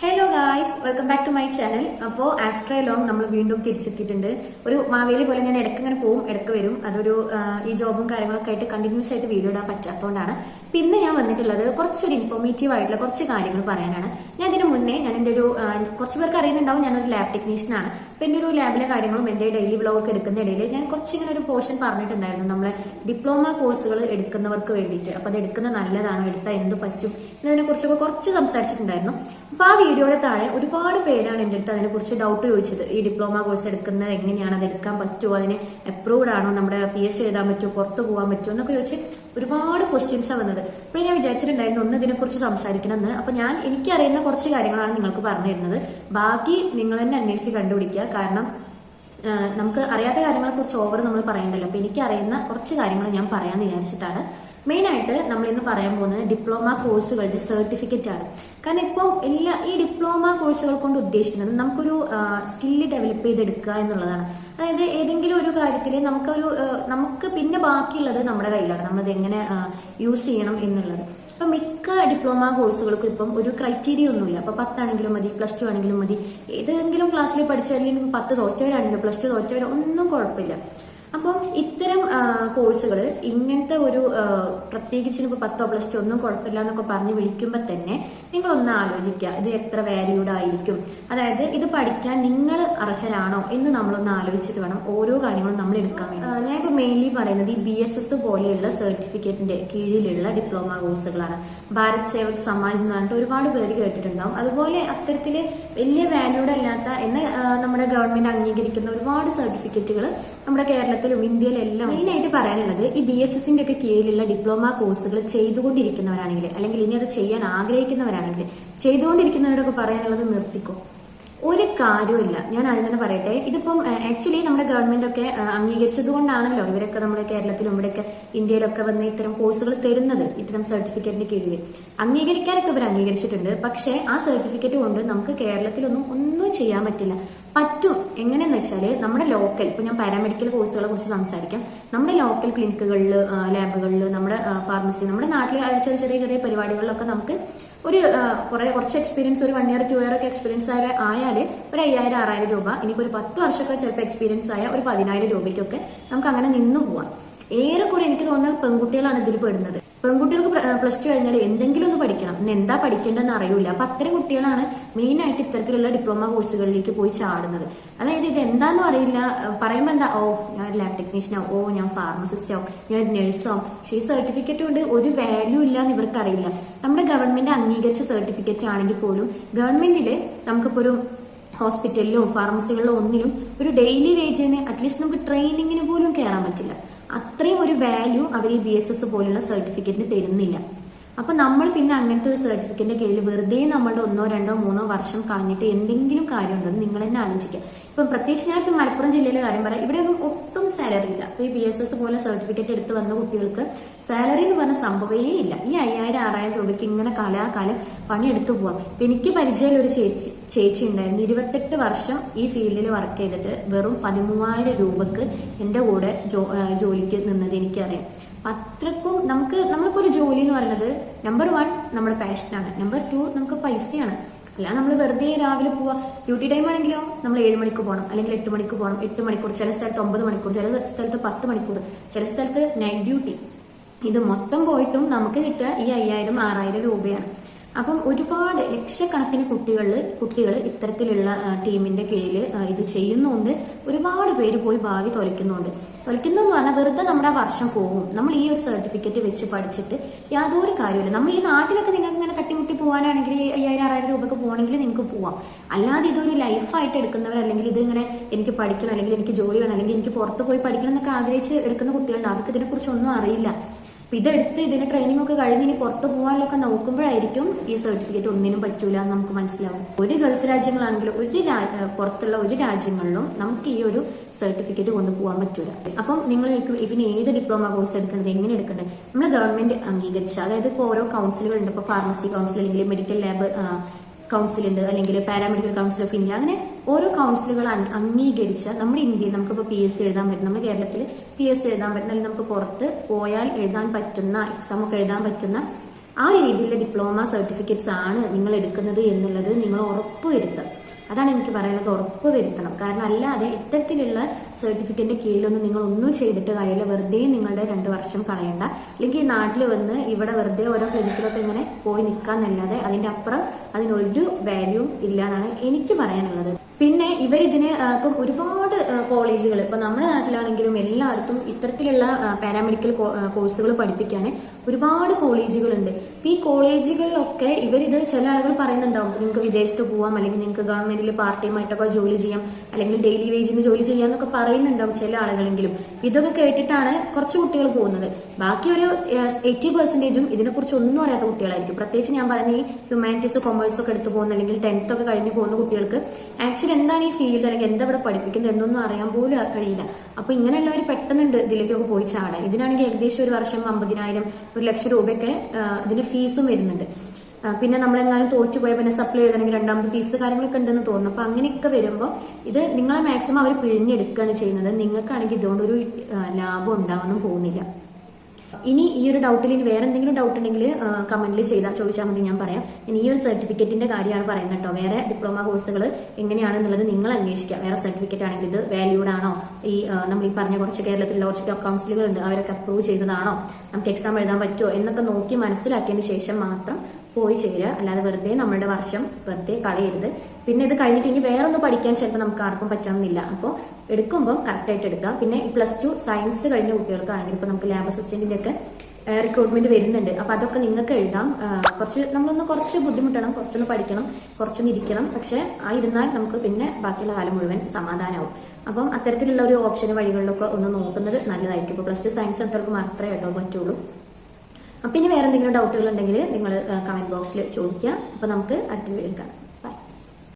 Hello guys welcome back to my channel അപ്പോൾ after a long നമ്മൾ വീണ്ടും തിരിച്ചെത്തിയിട്ടുണ്ട്. ഒരു മാവേലി പോലെ ഞാൻ ഇടയ്ക്ക് ഇങ്ങനെ പോവും ഇടയ്ക്ക് വരും. അതൊരു ഈ ജോബും കാര്യങ്ങളൊക്കെ ആയിട്ട് കണ്ടിന്യൂസ് ആയിട്ട് വീഡിയോ ഇടാൻ പറ്റാത്തതുകൊണ്ടാണ് പിന്നെ ഞാൻ വന്നിട്ടുള്ളത് കുറച്ചൊരു ഇൻഫോർമേറ്റീവ് ആയിട്ടുള്ള കുറച്ച് കാര്യങ്ങൾ പറയാനാണ്. ഞാൻ ഇതിന് മുന്നേ ഞാൻ എന്റെ ഒരു കുറച്ച് പേർക്ക് അറിയുന്നുണ്ടാവും ഞാനൊരു ലാബ് ടെക്നീഷ്യനാണ് അപ്പോൾ എന്റെ ഒരു ലാബിലെ കാര്യങ്ങളും എന്റെ ഡെയിലി വ്ളോഗൊക്കെ എടുക്കുന്ന ഇടയിൽ ഞാൻ കുറച്ച് ഇങ്ങനെ ഒരു പോർഷൻ പറഞ്ഞിട്ടുണ്ടായിരുന്നു. നമ്മളെ ഡിപ്ലോമ കോഴ്സുകൾ എടുക്കുന്നവർക്ക് വേണ്ടിയിട്ട്. അപ്പോൾ അത് എടുക്കുന്നത് നല്ലതാണ് എടുത്താൽ എന്ത് പറ്റും എന്നതിനെ കുറിച്ചൊക്കെ കുറച്ച് സംസാരിച്ചിട്ടുണ്ടായിരുന്നു. അപ്പൊ ആ വീഡിയോയുടെ താഴെ ഒരുപാട് പേരാണ് എന്റെ അടുത്ത് അതിനെക്കുറിച്ച് ഡൗട്ട് ചോദിച്ചത്. ഈ ഡിപ്ലോമ കോഴ്സ് എടുക്കുന്നത് എങ്ങനെയാണ്? അത് എടുക്കാൻ പറ്റുമോ? അതിന് അപ്രൂവ്ഡ് ആണോ? നമ്മുടെ പി എസ് സി എഴുതാൻ പറ്റുമോ? പുറത്ത് പോകാൻ പറ്റുമോ? എന്നൊക്കെ ചോദിച്ച് ഒരുപാട് ക്വസ്റ്റ്യൻസാണ് വന്നത്. അപ്പോൾ ഞാൻ വിചാരിച്ചിട്ടുണ്ടായിരുന്നു ഒന്ന് ഇതിനെക്കുറിച്ച് സംസാരിക്കണമെന്ന്. അപ്പോൾ ഞാൻ എനിക്കറിയുന്ന കുറച്ച് കാര്യങ്ങളാണ് നിങ്ങൾക്ക് പറഞ്ഞു തരുന്നത്. ബാക്കി നിങ്ങൾ തന്നെ അന്വേഷിച്ച് കണ്ടുപിടിക്കുക. കാരണം നമുക്ക് അറിയാത്ത കാര്യങ്ങളെ കുറിച്ച് ഓവർ നമ്മൾ പറയണ്ടല്ലോ. അപ്പൊ എനിക്ക് അറിയുന്ന കുറച്ച് കാര്യങ്ങൾ ഞാൻ പറയാമെന്ന് വിചാരിച്ചിട്ടാണ്. മെയിൻ ആയിട്ട് നമ്മൾ ഇന്ന് പറയാൻ പോകുന്നത് ഡിപ്ലോമ കോഴ്സുകളുടെ സർട്ടിഫിക്കറ്റ് ആണ്. കാരണം ഇപ്പോൾ എല്ലാ ഈ ഡിപ്ലോമ കോഴ്സുകൾ കൊണ്ട് ഉദ്ദേശിക്കുന്നത് നമുക്കൊരു സ്കില്ല് ഡെവലപ്പ് ചെയ്തെടുക്കുക എന്നുള്ളതാണ്. അതായത് ഏതെങ്കിലും ഒരു കാര്യത്തിൽ നമുക്കൊരു നമുക്ക് പിന്നെ ബാക്കിയുള്ളത് നമ്മുടെ കയ്യിലാണ്. നമ്മളത് എങ്ങനെ യൂസ് ചെയ്യണം എന്നുള്ളത്. അപ്പം മിക്ക ഡിപ്ലോമ കോഴ്സുകൾക്കും ഇപ്പം ഒരു ക്രൈറ്റീരിയ ഒന്നുമില്ല. അപ്പൊ പത്താണെങ്കിലും മതി പ്ലസ് ടു ആണെങ്കിലും മതി. ഏതെങ്കിലും ക്ലാസ്സിൽ പഠിച്ചാലും പത്ത് തോറ്റവരാണെങ്കിലും പ്ലസ് ടു തോറ്റവരോ ഒന്നും കുഴപ്പമില്ല. അപ്പം ഇത്തരം കോഴ്സുകൾ ഇങ്ങനത്തെ ഒരു പ്രത്യേകിച്ച് ഇപ്പോൾ പത്തോ പ്ലസ് ടു ഒന്നും കുഴപ്പമില്ല എന്നൊക്കെ പറഞ്ഞ് വിളിക്കുമ്പോൾ തന്നെ നിങ്ങൾ ഒന്ന് ആലോചിക്കുക ഇത് എത്ര വാല്യൂഡ് ആയിരിക്കും. അതായത് ഇത് പഠിക്കാൻ നിങ്ങൾ അർഹരാണോ എന്ന് നമ്മളൊന്ന് ആലോചിച്ചിട്ട് വേണം ഓരോ കാര്യങ്ങളും നമ്മൾ എടുക്കാൻ വേണ്ടി. ഞാൻ ഇപ്പോൾ മെയിൻലി പറയുന്നത് ഈ ബി എസ് എസ് പോലെയുള്ള സർട്ടിഫിക്കറ്റിന്റെ കീഴിലുള്ള ഡിപ്ലോമ കോഴ്സുകളാണ് ഭാരത് സേവക് സമാജ് എന്ന് പറഞ്ഞിട്ട് ഒരുപാട് പേര് കേട്ടിട്ടുണ്ടാവും. അതുപോലെ അത്തരത്തിൽ വലിയ വാല്യൂഡ് അല്ലാത്ത എന്ന് നമ്മുടെ ഗവൺമെന്റ് അംഗീകരിക്കുന്ന ഒരുപാട് സർട്ടിഫിക്കറ്റുകൾ നമ്മുടെ കേരളത്തിലും ഇന്ത്യയിലെല്ലാം മെയിനായിട്ട് പറയാനുള്ളത് ഈ ബി എസ് എസിന്റെ ഒക്കെ കീഴിലുള്ള ഡിപ്ലോമ കോഴ്സുകൾ ചെയ്തുകൊണ്ടിരിക്കുന്നവരാണെങ്കിൽ അല്ലെങ്കിൽ ഇനി അത് ചെയ്യാൻ ആഗ്രഹിക്കുന്നവരാണെങ്കിൽ ചെയ്തുകൊണ്ടിരിക്കുന്നവരോടൊക്കെ പറയാനുള്ളത് നിർത്തിക്കോ? ഒരു കാര്യമില്ല ഞാൻ ആദ്യം തന്നെ പറയട്ടെ ഇതിപ്പം ആക്ച്വലി നമ്മുടെ ഗവൺമെന്റ് ഒക്കെ അംഗീകരിച്ചത് കൊണ്ടാണല്ലോ ഇവരൊക്കെ നമ്മുടെ കേരളത്തിലും ഇവിടെയൊക്കെ ഇന്ത്യയിലൊക്കെ വന്ന് ഇത്തരം കോഴ്സുകൾ തരുന്നത് ഇത്തരം സർട്ടിഫിക്കറ്റിന്റെ കീഴിൽ അംഗീകരിക്കാനൊക്കെ ഇവർ അംഗീകരിച്ചിട്ടുണ്ട് പക്ഷേ ആ സർട്ടിഫിക്കറ്റ് കൊണ്ട് നമുക്ക് കേരളത്തിലൊന്നും ഒന്നും ചെയ്യാൻ പറ്റില്ല. പറ്റും. എങ്ങനെയെന്ന് വെച്ചാൽ നമ്മുടെ ലോക്കൽ ഇപ്പൊ ഞാൻ പാരാമെഡിക്കൽ കോഴ്സുകളെ കുറിച്ച് സംസാരിക്കാം. നമ്മുടെ ലോക്കൽ ക്ലിനിക്കുകളിൽ ലാബുകളിൽ നമ്മുടെ ഫാർമസി നമ്മുടെ നാട്ടിലെ ചെറിയ ചെറിയ ചെറിയ പരിപാടികളിലൊക്കെ നമുക്ക് ഒരു കുറെ കുറച്ച് എക്സ്പീരിയൻസ് ഒരു വൺ ഇയർ ടു ഇയർ ഒക്കെ എക്സ്പീരിയൻസ് ആയ ആയാൽ ഒരു അയ്യായിരം ആറായിരം രൂപ ഇനിയിപ്പോൾ ഒരു പത്ത് വർഷമൊക്കെ ചിലപ്പോൾ എക്സ്പീരിയൻസ് ആയ ഒരു പതിനായിരം രൂപയ്ക്കൊക്കെ നമുക്ക് അങ്ങനെ നിന്നു പോവാം. ഏറെക്കുറെ എനിക്ക് തോന്നുന്നത് പെൺകുട്ടികളാണ് ഇതിൽ പെടുന്നത്. പെൺകുട്ടികൾക്ക് പ്ലസ് ടു കഴിഞ്ഞാൽ എന്തെങ്കിലും ഒന്ന് പഠിക്കണം. ഇന്ന് എന്താ പഠിക്കേണ്ടതെന്ന് അറിയില്ല. അപ്പൊ അത്തരം കുട്ടികളാണ് മെയിൻ ആയിട്ട് ഇത്തരത്തിലുള്ള ഡിപ്ലോമ കോഴ്സുകളിലേക്ക് പോയി ചാടുന്നത്. അതായത് ഇത് എന്താണെന്നും അറിയില്ല. പറയുമ്പോൾ എന്താ ഓ ഞാൻ ലാബ് ടെക്നീഷ്യനാവും ഓ ഞാൻ ഫാർമസിസ്റ്റ് ആവും. ഞാൻ നഴ്സാവും പക്ഷേ ഈ സർട്ടിഫിക്കറ്റ് കൊണ്ട് ഒരു വാല്യൂ ഇല്ല എന്ന് ഇവർക്ക് അറിയില്ല നമ്മുടെ ഗവൺമെന്റ് അംഗീകരിച്ച സർട്ടിഫിക്കറ്റ് ആണെങ്കിൽ പോലും ഗവൺമെന്റിൽ നമുക്കിപ്പോൾ ഒരു ഹോസ്പിറ്റലിലോ ഫാർമസികളിലോ ഒന്നിലും ഒരു ഡെയിലി വേജിന് അറ്റ്ലീസ്റ്റ് നമുക്ക് ട്രെയിനിങ്ങിന് പോലും കയറാൻ പറ്റില്ല. അത്രയും ഒരു വാല്യൂ അവർ ഈ ബി എസ് എസ് പോലുള്ള സർട്ടിഫിക്കറ്റിന് തരുന്നില്ല. അപ്പൊ നമ്മൾ പിന്നെ അങ്ങനത്തെ ഒരു സർട്ടിഫിക്കറ്റിന്റെ കീഴിൽ വെറുതെ നമ്മളുടെ ഒന്നോ രണ്ടോ മൂന്നോ വർഷം കളഞ്ഞിട്ട് എന്തെങ്കിലും കാര്യമുണ്ടെന്ന് നിങ്ങൾ തന്നെ ആലോചിക്കുക. ഇപ്പം പ്രത്യേകിച്ച് ഞാൻ ഇപ്പം മലപ്പുറം ജില്ലയിലെ കാര്യം പറയാം. ഇവിടെയൊന്നും ഒട്ടും സാലറി ഇല്ല. അപ്പൊ ഈ ബി എസ് എസ് പോലെ സർട്ടിഫിക്കറ്റ് എടുത്ത് വന്ന കുട്ടികൾക്ക് സാലറി എന്ന് പറഞ്ഞ സംഭവമേ ഇല്ല. ഈ അയ്യായിരം ആറായിരം രൂപയ്ക്ക് ഇങ്ങനെ കാലാകാലം പണിയെടുത്തു പോവാം. എനിക്ക് പരിചയമുള്ള ഒരു ചേച്ചി ചേച്ചി ഉണ്ടായിരുന്നു. ഇരുപത്തെട്ട് വർഷം ഈ ഫീൽഡിൽ വർക്ക് ചെയ്തിട്ട് വെറും പതിമൂവായിരം രൂപക്ക് എന്റെ കൂടെ ജോലിക്ക് നിന്നത് എനിക്കറിയാം. അത്രക്കും നമുക്ക് നമ്മളിപ്പോ ഒരു ജോലി എന്ന് പറയുന്നത് നമ്പർ വൺ നമ്മുടെ പാഷനാണ് നമ്പർ ടു നമുക്ക് പൈസയാണ്. അല്ല നമ്മൾ വെറുതെ രാവിലെ പോവാ. ഡ്യൂട്ടി ടൈം ആണെങ്കിലോ നമ്മൾ ഏഴ് മണിക്ക് പോകണം അല്ലെങ്കിൽ എട്ട് മണിക്ക് പോകണം എട്ട് മണിക്കൂർ. ചില സ്ഥലത്ത് ഒമ്പത് മണിക്കൂർ. ചില സ്ഥലത്ത് പത്ത് മണിക്കൂർ. ചില സ്ഥലത്ത് നൈറ്റ് ഡ്യൂട്ടി ഇത് മൊത്തം പോയിട്ടും നമുക്ക് കിട്ടുക ഈ അയ്യായിരം ആറായിരം രൂപയാണ്. അപ്പം ഒരുപാട് ലക്ഷക്കണക്കിന് കുട്ടികൾ കുട്ടികൾ ഇത്തരത്തിലുള്ള ടീമിന്റെ കീഴിൽ ഇത് ചെയ്യുന്നുണ്ട്. ഒരുപാട് പേര് പോയി ഭാവി തൊലയ്ക്കുന്നുണ്ട്. തൊലയ്ക്കുന്നു എന്ന് പറഞ്ഞാൽ വെറുതെ നമ്മുടെ വർഷം പോകും. നമ്മൾ ഈ ഒരു സർട്ടിഫിക്കറ്റ് വെച്ച് പഠിച്ചിട്ട് യാതൊരു കാര്യമില്ല നമ്മൾ ഈ നാട്ടിലൊക്കെ നിങ്ങൾക്ക് ഇങ്ങനെ തട്ടിമുട്ടി പോകാനാണെങ്കിൽ അയ്യായിരം ആറായിരം രൂപക്ക് പോകണമെങ്കിൽ നിങ്ങൾക്ക് പോവാം. അല്ലാതെ ഇതൊരു ലൈഫായിട്ട് എടുക്കുന്നവർ അല്ലെങ്കിൽ ഇത് ഇങ്ങനെ എനിക്ക് പഠിക്കണം അല്ലെങ്കിൽ എനിക്ക് ജോലി വേണം അല്ലെങ്കിൽ എനിക്ക് പുറത്ത് പോയി പഠിക്കണം എന്നൊക്കെ ആഗ്രഹിച്ച് എടുക്കുന്ന കുട്ടികളുണ്ട്. അവർക്ക് ഇതിനെക്കുറിച്ചൊന്നും അറിയില്ല. അപ്പൊ ഇതെടുത്ത് ഇതിന് ട്രെയിനിങ് ഒക്കെ കഴിഞ്ഞ് ഇനി പുറത്ത് പോകാനൊക്കെ നോക്കുമ്പോഴായിരിക്കും ഈ സർട്ടിഫിക്കറ്റ് ഒന്നിനും പറ്റൂല എന്ന് നമുക്ക് മനസ്സിലാവും. ഒരു ഗൾഫ് രാജ്യങ്ങളാണെങ്കിലും ഒരു പുറത്തുള്ള ഒരു രാജ്യങ്ങളിലും നമുക്ക് ഈ ഒരു സർട്ടിഫിക്കറ്റ് കൊണ്ടുപോകാൻ പറ്റൂല. അപ്പം നിങ്ങൾ ഇതിന് ഏത് ഡിപ്ലോമ കോഴ്സ് എടുക്കേണ്ടത് എങ്ങനെ എടുക്കേണ്ടത്? നമ്മൾ ഗവൺമെന്റ് അംഗീകരിച്ച അതായത് ഇപ്പോൾ ഓരോ കൗൺസിലുകൾ ഉണ്ട് ഇപ്പോൾ ഫാർമസി കൗൺസിൽ അല്ലെങ്കിൽ മെഡിക്കൽ ലാബ് കൗൺസിൽ ഉണ്ട്. അല്ലെങ്കിൽ പാരാമെഡിക്കൽ കൗൺസിൽ ഓഫ് ഇന്ത്യ അങ്ങനെ ഓരോ കൗൺസിലുകൾ അംഗീകരിച്ച നമ്മുടെ ഇന്ത്യയിൽ നമുക്കിപ്പോൾ പി എസ് സി എഴുതാൻ പറ്റും. നമ്മുടെ കേരളത്തിൽ പി എസ് സി എഴുതാൻ പറ്റുന്ന അല്ലെങ്കിൽ നമുക്ക് പുറത്ത് പോയാൽ എഴുതാൻ പറ്റുന്ന എക്സാം ഒക്കെ എഴുതാൻ പറ്റുന്ന ആ രീതിയിലുള്ള ഡിപ്ലോമ സർട്ടിഫിക്കറ്റ്സ് ആണ് നിങ്ങൾ എടുക്കുന്നത് എന്നുള്ളത് നിങ്ങൾ ഉറപ്പുവരുത്തുക. അതാണ് എനിക്ക് പറയുന്നത് ഉറപ്പ് വരുത്തണം കാരണം അല്ലാതെ ഇത്തരത്തിലുള്ള സർട്ടിഫിക്കറ്റിന്റെ കീഴിലൊന്നും നിങ്ങൾ ഒന്നും ചെയ്തിട്ട് കാര്യമില്ല. വെറുതെ നിങ്ങളുടെ രണ്ട് വർഷം കളയണ്ട. അല്ലെങ്കിൽ നാട്ടിൽ വന്ന് ഇവിടെ വെറുതെ ഓരോ ക്ലിനിക്കിലൊക്കെ ഇങ്ങനെ പോയി നിൽക്കാന്നല്ലാതെ അതിന്റെ അപ്പുറം അതിനൊരു വാല്യൂ ഇല്ല എന്നാണ് എനിക്ക് പറയാനുള്ളത്. പിന്നെ ഇവരിതിന് ഇപ്പം ഒരുപാട് കോളേജുകൾ ഇപ്പം നമ്മുടെ നാട്ടിലാണെങ്കിലും എല്ലായിടത്തും ഇത്തരത്തിലുള്ള പാരാമെഡിക്കൽ കോഴ്സുകൾ പഠിപ്പിക്കാൻ ഒരുപാട് കോളേജുകളുണ്ട്. ഈ കോളേജുകളിലൊക്കെ ഇവരിത് ചില ആളുകൾ പറയുന്നുണ്ടാവും നിങ്ങൾക്ക് വിദേശത്ത് പോവാം അല്ലെങ്കിൽ നിങ്ങൾക്ക് ഗവൺമെന്റിൽ പാർട്ട് ടൈം ആയിട്ടൊക്കെ ജോലി ചെയ്യാം അല്ലെങ്കിൽ ഡെയിലി വേജിന് ജോലി ചെയ്യാം എന്നൊക്കെ പറയുന്നുണ്ടാവും ചില ആളുകളെങ്കിലും. ഇതൊക്കെ കേട്ടിട്ടാണ് കുറച്ച് കുട്ടികൾ പോകുന്നത്. ബാക്കി ഒരു എയ്റ്റി പെർസെന്റേജും ഇതിനെക്കുറിച്ച് ഒന്നും അറിയാത്ത കുട്ടികളായിരിക്കും. പ്രത്യേകിച്ച് ഞാൻ പറഞ്ഞ ഈ ഹ്യൂമാനിറ്റീസ് കൊമേഴ്സ് ഒക്കെ എടുത്ത് പോകുന്ന അല്ലെങ്കിൽ ടെൻത്ത് ഒക്കെ കഴിഞ്ഞ് പോകുന്ന കുട്ടികൾക്ക് ആക്ച്വലി എന്താണ് ഫീൽഡ് അല്ലെങ്കിൽ എന്താ ഇവിടെ പഠിപ്പിക്കുന്നത് എന്നൊന്നും അറിയാൻ പോലും കഴിയില്ല. അപ്പൊ ഇങ്ങനെയുള്ളവർ പെട്ടെന്നുണ്ട് ഇതിലേക്കൊക്കെ പോയി ചാടാൻ. ഇതിനാണെങ്കിൽ ഏകദേശം ഒരു വർഷം അമ്പതിനായിരം ഒരു ലക്ഷം രൂപയൊക്കെ ഇതിന് ഇതിന്റെ ഫീസും വരുന്നുണ്ട്. പിന്നെ നമ്മളെങ്ങാനും തോറ്റുപോയ പിന്നെ സപ്ലൈ ചെയ്തണെങ്കിൽ രണ്ടാമത് ഫീസ് കാര്യങ്ങളൊക്കെ ഉണ്ടെന്ന് തോന്നുന്നു. അപ്പൊ അങ്ങനെയൊക്കെ വരുമ്പോൾ ഇത് നിങ്ങളെ മാക്സിമം അവർ പിഴിഞ്ഞെടുക്കുകയാണ് ചെയ്യുന്നത്. നിങ്ങൾക്കാണെങ്കിൽ ഇതുകൊണ്ടൊരു ലാഭം ഉണ്ടാവുമെന്നും പോകുന്നില്ല ഇനി ഈ ഒരു ഡൗട്ടിൽ ഇനി വേറെ എന്തെങ്കിലും ഡൗട്ട് ഉണ്ടെങ്കിൽ കമന്റിൽ ചെയ്താൽ ചോദിച്ചാൽ മതി ഞാൻ പറയാം. ഇനി ഈ ഒരു സർട്ടിഫിക്കറ്റിന്റെ കാര്യമാണ് പറയുന്നത് കേട്ടോ. വേറെ ഡിപ്ലോമ കോഴ്സുകൾ എങ്ങനെയാണെന്നുള്ളത് നിങ്ങൾ അന്വേഷിക്കുക. വേറെ സർട്ടിഫിക്കറ്റ് ആണെങ്കിൽ ഇത് വാല്യൂഡ് ആണോ? ഈ നമ്മൾ ഈ പറഞ്ഞ കുറച്ച് കേരളത്തിലുള്ള കുറച്ച് കൗൺസിലുകൾ ഉണ്ട്. അവരൊക്കെ അപ്രൂവ് ചെയ്തതാണോ? നമുക്ക് എക്സാം എഴുതാൻ പറ്റുമോ എന്നൊക്കെ നോക്കി മനസ്സിലാക്കിയതിന് ശേഷം മാത്രം പോയി ചേരുക അല്ലാതെ വെറുതെ നമ്മളുടെ വർഷം വെറുതെ കളയരുത്. പിന്നെ ഇത് കഴിഞ്ഞിട്ട് ഇനി വേറെ ഒന്ന് പഠിക്കാൻ ചിലപ്പോൾ നമുക്ക് ആർക്കും പറ്റണമെന്നില്ല. അപ്പോൾ എടുക്കുമ്പോൾ കറക്റ്റായിട്ട് എടുക്കുക പിന്നെ പ്ലസ് ടു സയൻസ് കഴിഞ്ഞ കുട്ടികൾക്കാണെങ്കിൽ ഇപ്പോൾ നമുക്ക് ലാബ് അസിസ്റ്റന്റിന്റെ ഒക്കെ റിക്രൂട്ട്മെന്റ് വരുന്നുണ്ട്. അപ്പോൾ അതൊക്കെ നിങ്ങൾക്ക് എഴുതാം. കുറച്ച് നമ്മളൊന്ന് കുറച്ച് ബുദ്ധിമുട്ടണം കുറച്ചൊന്ന് പഠിക്കണം കുറച്ചൊന്ന് ഇരിക്കണം. പക്ഷെ ആ ഇരുന്നാൽ നമുക്ക് പിന്നെ ബാക്കിയുള്ള കാലം മുഴുവൻ സമാധാനമാവും. അപ്പം അത്തരത്തിലുള്ള ഒരു ഓപ്ഷൻ വഴികളിലൊക്കെ ഒന്ന് നോക്കുന്നത് നല്ലതായിരിക്കും. ഇപ്പോൾ പ്ലസ് ടു സയൻസ് എടുത്തവർക്ക് മാത്രമേ കേട്ടോ പറ്റുള്ളൂ. അപ്പം ഇനി വേറെ എന്തെങ്കിലും ഡൗട്ടുകൾ ഉണ്ടെങ്കിൽ നിങ്ങൾ കമന്റ് ബോക്സിൽ ചോദിക്കുക. അപ്പോൾ നമുക്ക് അടുത്ത വീഡിയോയിൽ കാണാം.